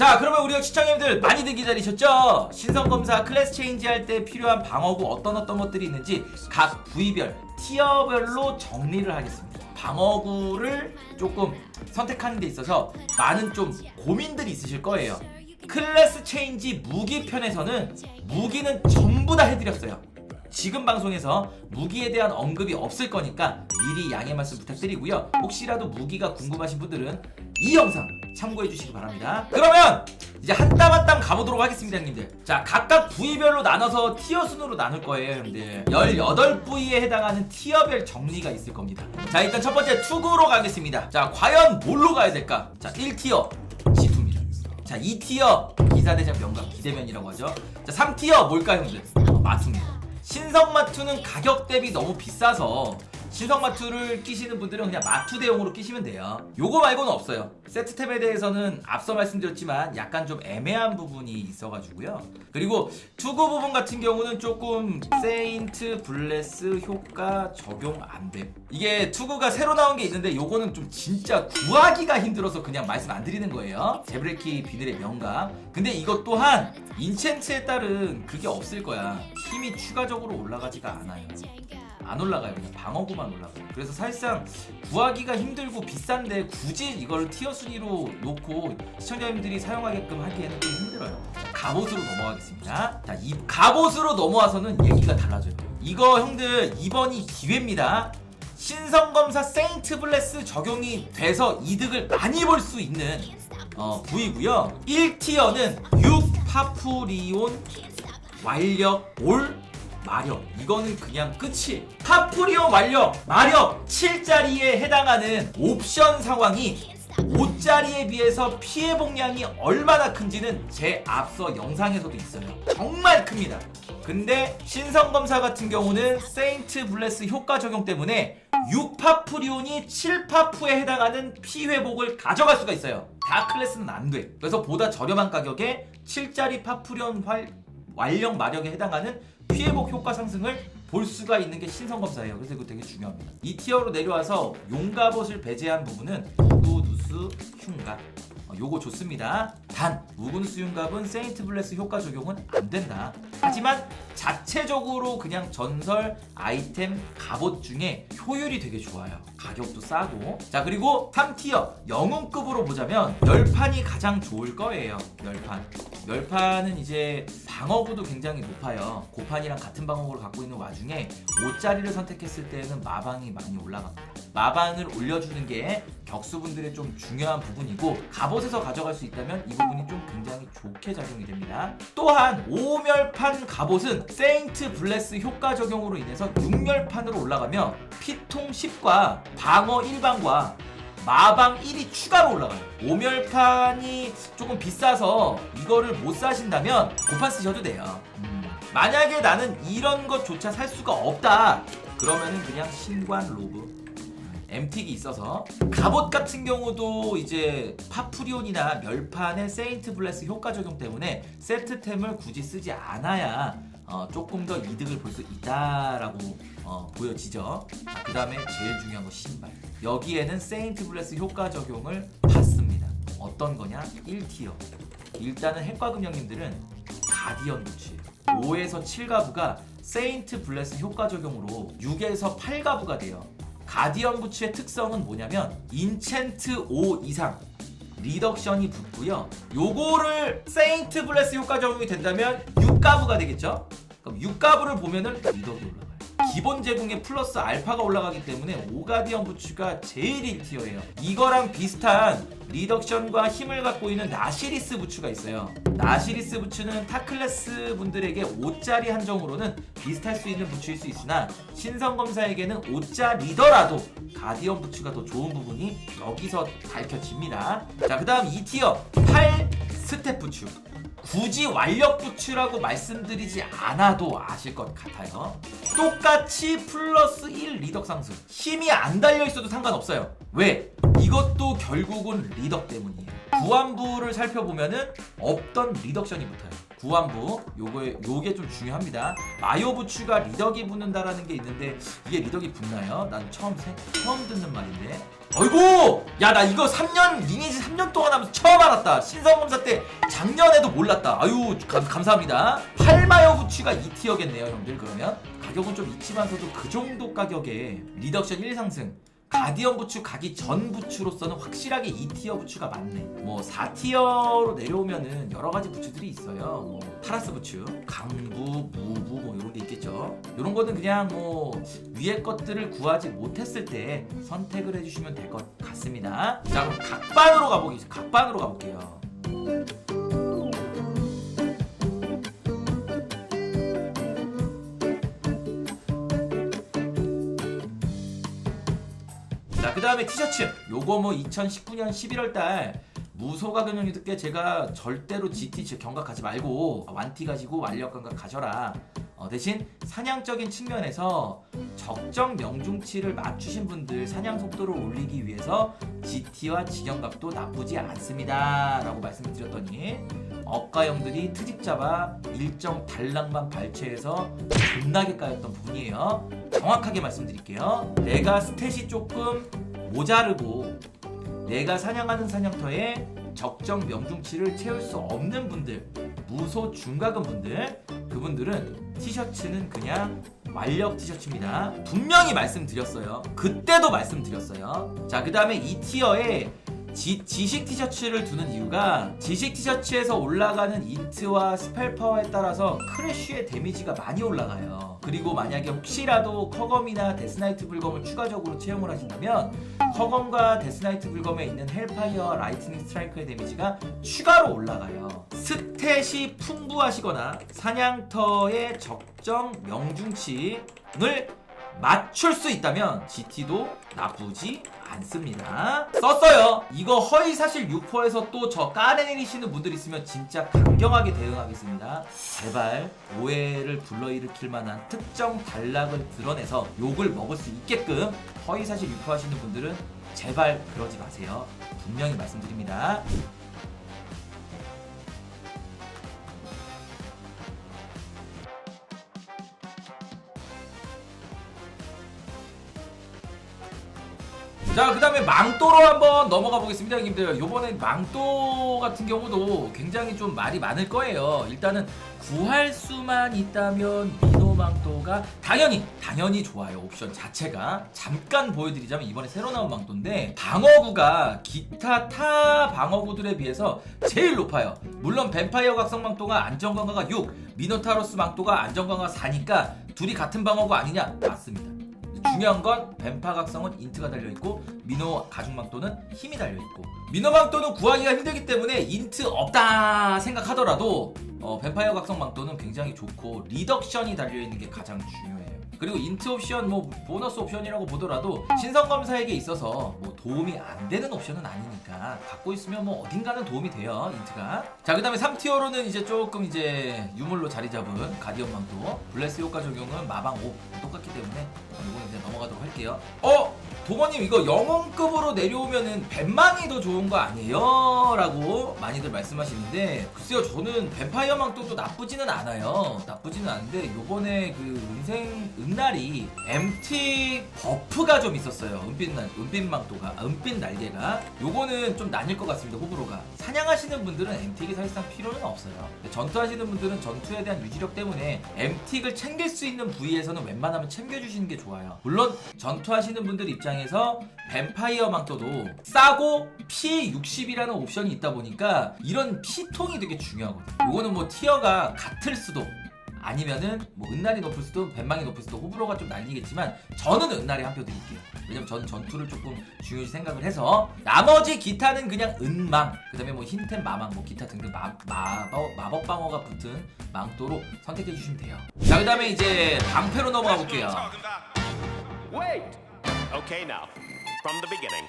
자 그러면 우리 시청자님들 많이들 기다리셨죠? 신성검사 클래스 체인지 할 때 필요한 방어구 어떤 어떤 것들이 있는지 각 부위별 티어별로 정리를 하겠습니다 방어구를 조금 선택하는 데 있어서 많은 좀 고민들이 있으실 거예요 클래스 체인지 무기 편에서는 무기는 전부 다 해드렸어요 지금 방송에서 무기에 대한 언급이 없을 거니까 미리 양해 말씀 부탁드리고요. 혹시라도 무기가 궁금하신 분들은 이 영상 참고해 주시기 바랍니다. 그러면 이제 한 땀 한 땀 가보도록 하겠습니다, 형님들. 자, 각각 부위별로 나눠서 티어 순으로 나눌 거예요, 형님들. 18부위에 해당하는 티어별 정리가 있을 겁니다. 자, 일단 첫 번째 투구로 가겠습니다. 자, 과연 뭘로 가야 될까? 자, 1티어 G2입니다. 자, 2티어 기사대장 명각 기대면이라고 하죠. 자, 3티어 뭘까요, 형님들? 어, 마투입니다. 신성마투는 가격 대비 너무 비싸서 신성 마투를 끼시는 분들은 그냥 마투 대용으로 끼시면 돼요. 요거 말고는 없어요. 세트템에 대해서는 앞서 말씀드렸지만 약간 좀 애매한 부분이 있어가지고요. 그리고 투구 부분 같은 경우는 조금 세인트 블레스 효과 적용 안 돼. 이게 투구가 새로 나온 게 있는데 요거는 좀 진짜 구하기가 힘들어서 그냥 말씀 안 드리는 거예요. 제브레키 비늘의 명가. 근데 이것 또한 인챈트에 따른 그게 없을 거야. 힘이 추가적으로 올라가지가 않아요. 안 올라가요. 그냥 방어구만 올라가요. 그래서 사실상 구하기가 힘들고 비싼데 굳이 이걸 티어 순위로 놓고 시청자님들이 사용하게끔 하기에는 좀 힘들어요. 자, 갑옷으로 넘어가겠습니다. 자, 이 갑옷으로 넘어와서는 얘기가 달라져요. 이거 형들 이번이 기회입니다. 신성검사 세인트 블레스 적용이 돼서 이득을 많이 볼 수 있는 어, 부위고요. 1티어는 6 파프리온 완력 올 마력. 이거는 그냥 끝이. 파프리온 완력 마력. 7짜리에 해당하는 옵션 상황이 5짜리에 비해서 피해 복량이 얼마나 큰지는 제 앞서 영상에서도 있어요. 정말 큽니다. 근데 신성검사 같은 경우는 세인트 블레스 효과 적용 때문에 6파프리온이 7파프에 해당하는 피회복을 가져갈 수가 있어요. 다 클래스는 안돼. 그래서 보다 저렴한 가격에 7짜리 파프리온 활, 완력 마력에 해당하는 피해복 효과 상승을 볼 수가 있는 게 신성검사예요. 그래서 이거 되게 중요합니다. 이 티어로 내려와서 용갑옷을 배제한 부분은 우구누스 흉갑. 어, 요거 좋습니다. 단 흉갑은 세인트 블레스 효과 적용은 안 된다. 하지만 자체적으로 그냥 전설 아이템 갑옷 중에 효율이 되게 좋아요. 가격도 싸고. 자 그리고 3티어 영웅급으로 보자면 열판이 가장 좋을 거예요. 열판. 열판은 이제 방어구도 굉장히 높아요. 고판이랑 같은 방어구를 갖고 있는 와중에 5짜리를 선택했을 때는 마방이 많이 올라갑니다. 마방을 올려주는 게 격수분들의 좀 중요한 부분이고 갑옷에서 가져갈 수 있다면 이 부분이 좀 굉장히 좋게 작용이 됩니다. 또한 5멸판 갑옷은 세인트 블레스 효과 적용으로 인해서 6멸판으로 올라가면 피통 10과 방어 1방과 마방 1이 추가로 올라가요. 오멸판이 조금 비싸서 이거를 못 사신다면 고판 쓰셔도 돼요. 음. 만약에 나는 이런 것조차 살 수가 없다. 그러면은 그냥 신관 로브. 엠틱이 있어서 갑옷 같은 경우도 이제 파프리온이나 멸판의 세인트 블레스 효과 적용 때문에 세트템을 굳이 쓰지 않아야 어, 조금 더 이득을 볼 수 있다라고 어, 보여지죠. 그 다음에 제일 중요한 거 신발. 여기에는 세인트 블레스 효과 적용을 받습니다. 어떤 거냐? 1티어. 일단은 핵과금 형님들은 가디언 부츠 5에서 7가부가 세인트 블레스 효과 적용으로 6에서 8가부가 돼요. 가디언 부츠의 특성은 뭐냐면 인챈트 5 이상 리덕션이 붙고요. 요거를 세인트 블레스 효과 적용이 된다면 6가부가 되겠죠? 그럼 6가부를 보면은 리덕이 올라가요. 기본 제공에 플러스 알파가 올라가기 때문에 오가디언 부츠가 제일 1티어예요. 이거랑 비슷한 리덕션과 힘을 갖고 있는 나시리스 부츠가 있어요. 나시리스 부츠는 타클래스 분들에게 5짜리 한정으로는 비슷할 수 있는 부츠일 수 있으나 신성 검사에게는 5짜리더라도 가디언 부츠가 더 좋은 부분이 여기서 밝혀집니다. 자, 그 다음 2티어 8 스텝 부츠. 굳이 완력 부츠라고 말씀드리지 않아도 아실 것 같아요. 똑같이 플러스 1 리덕 상승. 힘이 안 달려 있어도 상관없어요. 왜? 이것도 결국은 리덕 때문이에요. 구안부를 살펴보면은 없던 리덕션이 붙어요. 구안부 요거 요게 좀 중요합니다. 마요 부츠가 리덕이 붙는다라는 게 있는데 이게 리덕이 붙나요? 난 처음 생, 처음 듣는 말인데. 어이구 야 나 이거 3년 리니지 3년 동안 하면서 처음 알았다. 신성검사 때 작년에도 몰랐다. 아유 감, 감사합니다. 팔마여 부츠가 2티어겠네요 형들. 그러면 가격은 좀 있지만서도 그 정도 가격에 리덕션 1상승 가디언 부츠 가기 전 부츠로서는 확실하게 2티어 부츠가 많네. 뭐 4티어로 내려오면은 여러 가지 부츠들이 있어요. 뭐 타라스 부츠 강부 무부 뭐 이런 게 있겠죠. 이런 거는 그냥 뭐 위에 것들을 구하지 못했을 때 선택을 해주시면 될 것 같습니다. 자 그럼 각반으로 가보겠습니다 각반으로 가볼게요 다음에 티셔츠. 요거 뭐 2019년 11월 달 무소가 경영님들께 제가 절대로 GT 경각 가지 말고 완티 가지고 완력 감각 가져라. 어, 대신 사냥적인 측면에서 적정 명중치를 맞추신 분들 사냥 속도를 올리기 위해서 GT와 지경각도 나쁘지 않습니다. 라고 말씀을 드렸더니 업가형들이 트집 잡아 일정 단락만 발췌해서 존나게 까였던 부분이에요. 정확하게 말씀드릴게요. 내가 스탯이 조금 모자르고 내가 사냥하는 사냥터에 적정 명중치를 채울 수 없는 분들, 무소 중가금 분들, 그분들은 티셔츠는 그냥 완력 티셔츠입니다. 분명히 말씀드렸어요. 그때도 말씀드렸어요. 자, 그 다음에 이 티어에 지, 지식 티셔츠를 두는 이유가 지식 티셔츠에서 올라가는 인트와 스펠 파워에 따라서 크래쉬의 데미지가 많이 올라가요. 그리고 만약에 혹시라도 커검이나 데스나이트 불검을 추가적으로 채용을 하신다면 커검과 데스나이트 불검에 있는 헬파이어와 라이트닝 스트라이크의 데미지가 추가로 올라가요. 스탯이 풍부하시거나 사냥터의 적정 명중치를 맞출 수 있다면 GT도 나쁘지 않습니다. 썼어요. 이거 허위 사실 유포에서 또 저 까내리시는 분들 있으면 진짜 강경하게 대응하겠습니다. 제발 오해를 불러일으킬 만한 특정 단락을 드러내서 욕을 먹을 수 있게끔 허위 사실 유포하시는 분들은 제발 그러지 마세요. 분명히 말씀드립니다. 자, 그 다음에 망토로 한번 넘어가 보겠습니다, 형님들. 요번에 망토 같은 경우도 굉장히 좀 말이 많을 거예요. 일단은 구할 수만 있다면 미노 망토가 당연히, 당연히 좋아요. 옵션 자체가. 잠깐 보여드리자면 이번에 새로 나온 망토인데 방어구가 기타 타 방어구들에 비해서 제일 높아요. 물론 뱀파이어 각성 망토가 안정강화가 6, 미노타로스 망토가 안정강화 4니까 둘이 같은 방어구 아니냐? 맞습니다. 중요한 건 뱀파 각성은 인트가 달려있고 민호 가죽망토는 힘이 달려있고 민호망토는 구하기가 힘들기 때문에 인트 없다 생각하더라도 어, 뱀파이어 각성 망토는 굉장히 좋고 리덕션이 달려있는 게 가장 중요해요 그리고 인트 옵션 뭐 보너스 옵션이라고 보더라도 신성 검사에게 있어서 뭐 도움이 안 되는 옵션은 아니니까 갖고 있으면 뭐 어딘가는 도움이 돼요 인트가. 자 그다음에 3티어로는 이제 조금 이제 유물로 자리 잡은 가디언 망토 블레스 효과 적용은 마방 5 똑같기 때문에 어, 이거는 이제 넘어가도록 할게요. 어? 도모님 이거 영웅급으로 내려오면은 뱀망이 더 좋은 거 아니에요? 라고 많이들 말씀하시는데 글쎄요 저는 뱀파이어 망토도 나쁘지는 않아요. 나쁘지는 않은데 요번에 그 은생 은 날이 MT 버프가 좀 있었어요. 은빛 날 은빛 망토가 아, 은빛 날개가. 요거는 좀 나뉠 것 같습니다 호불호가. 사냥하시는 분들은 MT가 사실상 필요는 없어요. 전투하시는 분들은 전투에 대한 유지력 때문에 MT를 챙길 수 있는 부위에서는 웬만하면 챙겨주시는 게 좋아요. 물론 전투하시는 분들 입장에서 뱀파이어 망토도 싸고 피 60이라는 옵션이 있다 보니까 이런 피통이 되게 중요하거든요. 요거는 뭐 티어가 같을 수도 아니면은 뭐 은날이 높을 수도 뱀망이 높을 수도 호불호가 좀 날리겠지만 저는 은날이 한표 드릴게요 왜냐면 저는 전투를 조금 중요시 생각을 해서 나머지 기타는 그냥 은망 그 다음에 뭐 흰템 마망 뭐 기타 등등 마, 마법, 마법 방어가 붙은 망토로 선택해 주시면 돼요 자 그 다음에 이제 방패로 넘어가 볼게요 Wait! Okay, now, from the beginning.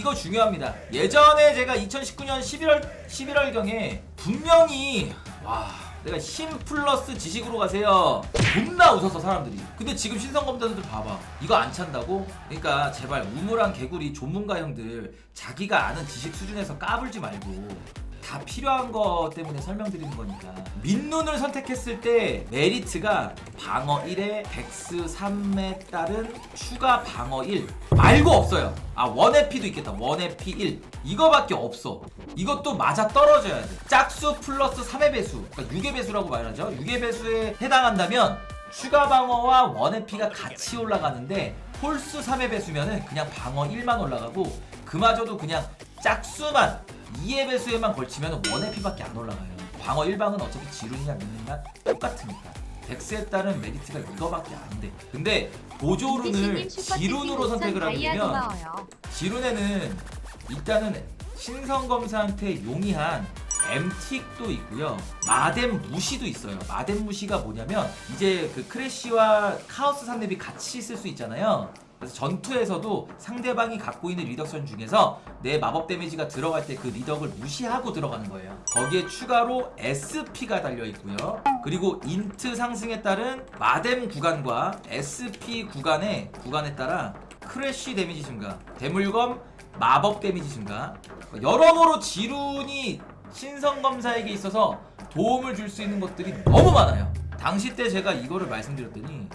이거 중요합니다. 예전에 제가 2019년 11월 11월 경에 분명히 와 내가 힘 플러스 지식으로 가세요. 존나 웃었어 사람들이. 근데 지금 신성 검사들 봐봐. 이거 안 찬다고? 그러니까 제발 우물한 개구리 전문가 형들 자기가 아는 지식 수준에서 까불지 말고 다 필요한 거 때문에 설명드리는 거니까. 민눈을 선택했을 때 메리트가 방어 1에 백스 3에 따른 추가 방어 1 말고 없어요. 아 원에피도 있겠다. 원에피 1 이거밖에 없어. 이것도 맞아 떨어져야 돼. 짝수 플러스 3의 배수. 그러니까 6의 배수라고 말하죠. 6의 배수에 해당한다면 추가 방어와 원에피가 같이 올라가는데 홀수 3의 배수면은 그냥 방어 1만 올라가고 그마저도 그냥 짝수만 2의 배수에만 걸치면 원의 피밖에 안 올라가요. 방어 1방은 어차피 지룬이나 민이나 똑같으니까. 덱스에 따른 메리트가 이거밖에 안 돼. 근데 보조룬을 지룬으로 선택을 하게 되면. 지룬에는 일단은 신성 검사한테 용이한 엠틱도 있고요. 마뎀 무시도 있어요. 마뎀 무시가 뭐냐면 이제 그 크래쉬와 카오스 산렙이 같이 쓸 수 있잖아요. 그래서 전투에서도 상대방이 갖고 있는 리덕션 중에서 내 마법 데미지가 들어갈 때 그 리덕을 무시하고 들어가는 거예요. 거기에 추가로 SP가 달려 있고요. 그리고 인트 상승에 따른 마뎀 구간과 SP 구간의 구간에 따라 크래쉬 데미지 증가, 대물검 마법 데미지 증가, 여러모로 지룬이 신성 검사에게 있어서 도움을 줄 수 있는 것들이 너무 많아요. 당시 때 제가 이거를 말씀드렸더니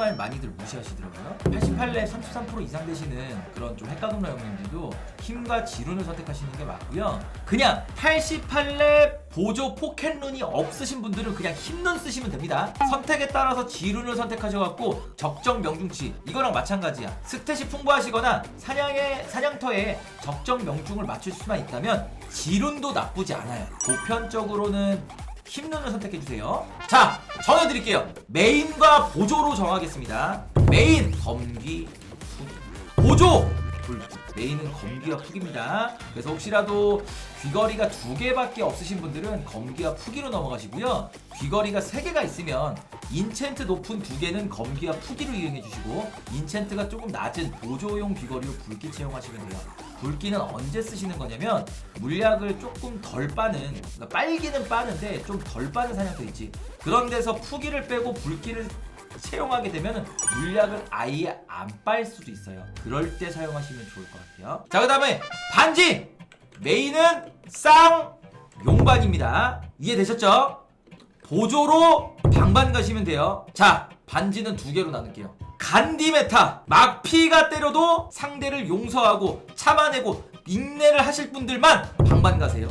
정말 많이들 무시하시더라고요. 88렙 33% 이상 되시는 그런 좀 핵가금러 형님들도 힘과 지룬을 선택하시는 게 맞고요. 그냥 88렙 보조 포켓룬이 없으신 분들은 그냥 힘룬 쓰시면 됩니다. 선택에 따라서 지룬을 선택하셔갖고 적정 명중치 이거랑 마찬가지야. 스탯이 풍부하시거나 사냥의 사냥터에 적정 명중을 맞출 수만 있다면 지룬도 나쁘지 않아요. 보편적으로는 힘눈을 선택해주세요. 자, 정해드릴게요. 메인과 보조로 정하겠습니다. 메인, 검기, 푸기. 보조! 불. 메인은 검기와 푸기입니다. 그래서 혹시라도 귀걸이가 두 개밖에 없으신 분들은 검기와 푸기로 넘어가시고요. 귀걸이가 세 개가 있으면 인챈트 높은 두 개는 검기와 푸기로 이용해 주시고 인챈트가 조금 낮은 보조용 귀걸이로 불길 채용하시면 돼요. 불기는 언제 쓰시는 거냐면 물약을 조금 덜 빠는 그러니까 빨기는 빠는데 좀 덜 빠는 사냥터 있지 그런 데서 푸기를 빼고 불기를 채용하게 되면 물약을 아예 안 빨 수도 있어요 그럴 때 사용하시면 좋을 것 같아요 자 그 다음에 반지 메인은 쌍 용반입니다 이해되셨죠? 보조로 방반 가시면 돼요. 자, 반지는 두 개로 나눌게요. 간디 메타. 막피가 때려도 상대를 용서하고 참아내고 인내를 하실 분들만 방반 가세요.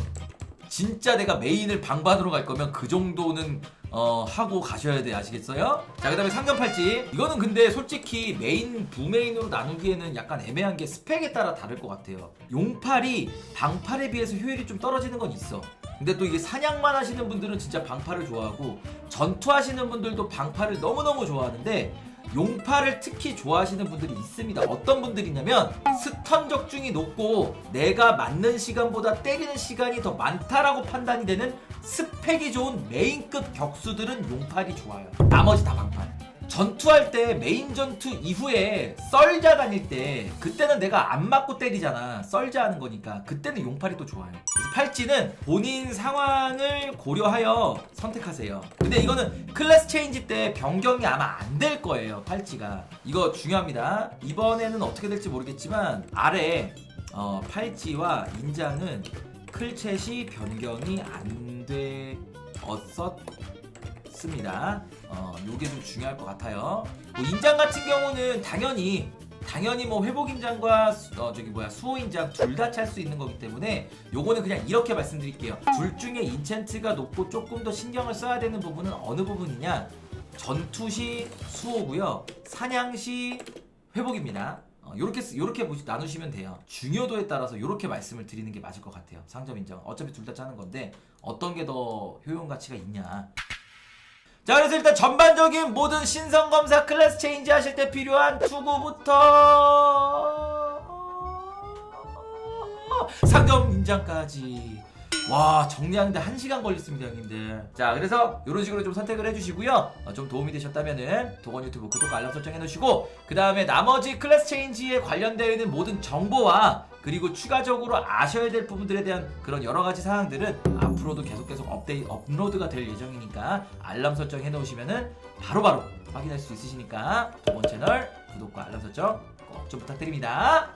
진짜 내가 메인을 방반으로 갈 거면 그 정도는 어, 하고 가셔야 돼 아시겠어요? 자 그 다음에 상점 팔찌 이거는 근데 솔직히 메인 부메인으로 나누기에는 약간 애매한 게 스펙에 따라 다를 것 같아요 용팔이 방팔에 비해서 효율이 좀 떨어지는 건 있어 근데 또 이게 사냥만 하시는 분들은 진짜 방팔을 좋아하고 전투하시는 분들도 방팔을 너무너무 좋아하는데 용팔을 특히 좋아하시는 분들이 있습니다. 어떤 분들이냐면 스턴 적중이 높고 내가 맞는 시간보다 때리는 시간이 더 많다라고 판단이 되는 스펙이 좋은 메인급 격수들은 용팔이 좋아요. 나머지 다 방팔. 전투할 때 메인 전투 이후에 썰자 다닐 때 그때는 내가 안 맞고 때리잖아. 썰자 하는 거니까. 그때는 용팔이 또 좋아요. 그래서 팔찌는 본인 상황을 고려하여 선택하세요. 근데 이거는 클래스 체인지 때 변경이 아마 안 될 거예요 팔찌가. 이거 중요합니다. 이번에는 어떻게 될지 모르겠지만 아래 어, 팔찌와 인장은 클챗이 변경이 안 되었었 습니다. 어, 요게 좀 중요할 것 같아요. 뭐 인장 같은 경우는 당연히 당연히 뭐 회복 인장과 수- 어 저기 뭐야 수호 인장 둘 다 찰 수 있는 거기 때문에 요거는 그냥 이렇게 말씀드릴게요. 둘 중에 인챈트가 높고 조금 더 신경을 써야 되는 부분은 어느 부분이냐? 전투 시 수호고요. 사냥 시 회복입니다. 어, 요렇게 나누시면 돼요. 중요도에 따라서 요렇게 말씀을 드리는 게 맞을 것 같아요. 상점 인정. 어차피 둘 다 짜는 건데 어떤 게 더 효용 가치가 있냐? 자 그래서 일단 전반적인 모든 신성 검사 클래스 체인지 하실 때 필요한 투구부터 상점 인장까지. 와 정리하는데 1시간 걸렸습니다 형님들. 자 그래서 이런 식으로 좀 선택을 해주시고요. 어, 좀 도움이 되셨다면은 도건 유튜브 구독 알람 설정 해놓으시고 그 다음에 나머지 클래스 체인지에 관련되어 있는 모든 정보와 그리고 추가적으로 아셔야 될 부분들에 대한 그런 여러 가지 사항들은 앞으로도 계속 계속 업데이 업로드가 될 예정이니까 알람 설정 해놓으시면은 바로바로 확인할 수 있으시니까 도건 채널 구독과 알람 설정 꼭 좀 부탁드립니다.